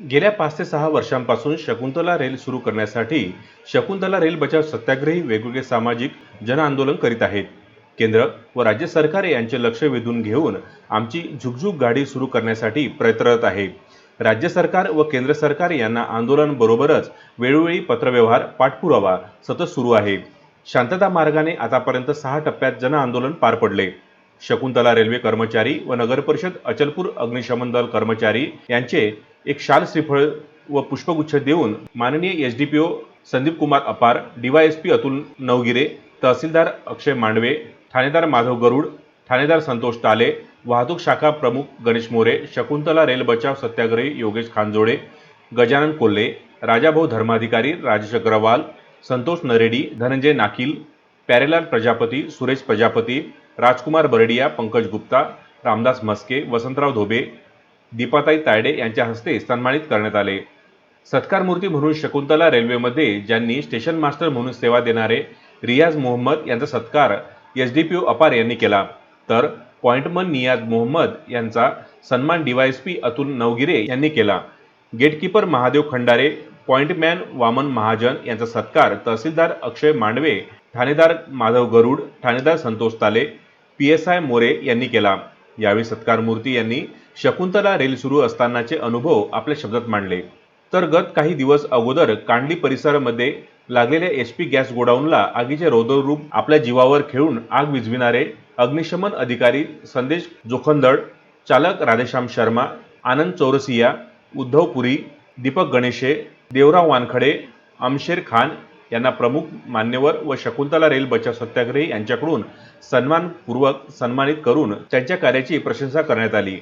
गेल्या पाच ते सहा वर्षांपासून शकुंतला रेल सुरू करण्यासाठी शकुंतला रेल बचाव सत्याग्रही वेगवेगळे सामाजिक जनआंदोलन करीत आहेत. केंद्र व राज्य सरकार यांचे लक्ष वेधून घेऊन आमची झुकझुक गाडी सुरू करण्यासाठी प्रयत्नरत आहे. राज्य सरकार व केंद्र सरकार यांना आंदोलन बरोबरच वेळोवेळी पत्रव्यवहार पाठपुरावा सतत सुरू आहे. शांतता मार्गाने आतापर्यंत सहा टप्प्यात जनआंदोलन पार पडले. शकुंतला रेल्वे कर्मचारी व नगरपरिषद अचलपूर अग्निशमन दल कर्मचारी यांचे एक शाल श्रीफळ व पुष्पगुच्छ देऊन माननीय S D P O Sandeep Kumar Apar DYSP Atul Navgire तहसीलदार अक्षय मांडवे ठाणेदार माधव गरुड ठाणेदार संतोष टाले वाहतूक शाखा प्रमुख गणेश मोरे शकुंतला रेल बचाव सत्याग्रही योगेश खानजोडे गजानन कोल्हे राजाभाऊ धर्माधिकारी राजेश अग्रवाल संतोष नरेडी धनंजय नाकील प्यारेलाल प्रजापती सुरेश प्रजापती राजकुमार बरडिया पंकज गुप्ता रामदास म्हस्के वसंतराव धोबे दीपाताई तायडे यांच्या हस्ते सन्मानित करण्यात आले. सत्कार मूर्ती म्हणून शकुंतला रेल्वेमध्ये ज्यांनी स्टेशन मास्टर म्हणून सेवा देणारे रियाज मोहम्मद यांचा सत्कार एस डी पी ओ अपार यांनी केला. तर पॉइंटमन नियाज मोहम्मद यांचा सन्मान डीवायएसपी अतुल नवगिरे यांनी केला. गेटकीपर महादेव खंडारे पॉइंटमॅन वामन महाजन यांचा सत्कार तहसीलदार अक्षय मांडवे ठाणेदार माधव गरुड ठाणेदार संतोष ताले पी एस आय मोरे यांनी केला. यावेळी सत्कार मूर्ती यांनी शकुंतला रेल सुरू असतानाचे अनुभव आपल्या शब्दात मांडले. तर गत काही दिवस अगोदर कांडली परिसरामध्ये लागलेल्या एच पी गॅस गोडाऊनला आगीचे रौद्ररूप आपल्या जीवावर खेळून आग विझविणारे अग्निशमन अधिकारी संदेश जोखंदड चालक राधेश्याम शर्मा आनंद चौरसिया उद्धव पुरी दीपक गणेशे देवराव वानखडे अमशेर खान यांना प्रमुख मान्यवर व शकुंतला रेल बचाव सत्याग्रही यांच्याकडून सन्मानपूर्वक सन्मानित करून त्यांच्या कार्याची प्रशंसा करण्यात आली.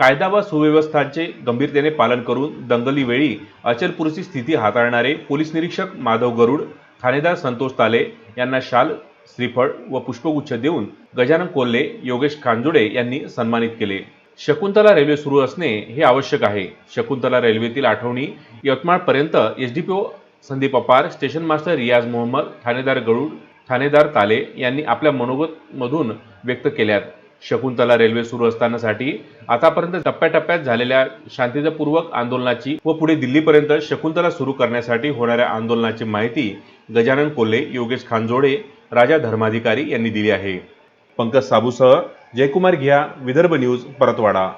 कायदा व सुव्यवस्थांचे गंभीरतेने पालन करून दंगलीवेळी अचलपूरची स्थिती हाताळणारे पोलीस निरीक्षक माधव गरुड ठाणेदार संतोष ताले यांना शाल श्रीफळ व पुष्पगुच्छ देऊन गजानन कोल्हे योगेश खांजुडे यांनी सन्मानित केले. शकुंतला रेल्वे सुरू असणे हे आवश्यक आहे. शकुंतला रेल्वेतील आठवणी यवतमाळपर्यंत S D P O Sandeep Apar station master रियाज मोहम्मद ठाणेदार गरुड ठाणेदार ताले यांनी आपल्या मनोगतमधून व्यक्त केल्यात. शकुंतला रेल्वे सुरू असतानासाठी आतापर्यंत टप्प्याटप्प्यात झालेल्या शांततापूर्वक आंदोलनाची व पुढे दिल्लीपर्यंत शकुंतला सुरू करण्यासाठी होणाऱ्या आंदोलनाची माहिती गजानन कोल्हे योगेश खानजोडे राजा धर्माधिकारी यांनी दिली आहे. पंकज साबूसह जयकुमार घिया विदर्भ न्यूज परतवाडा.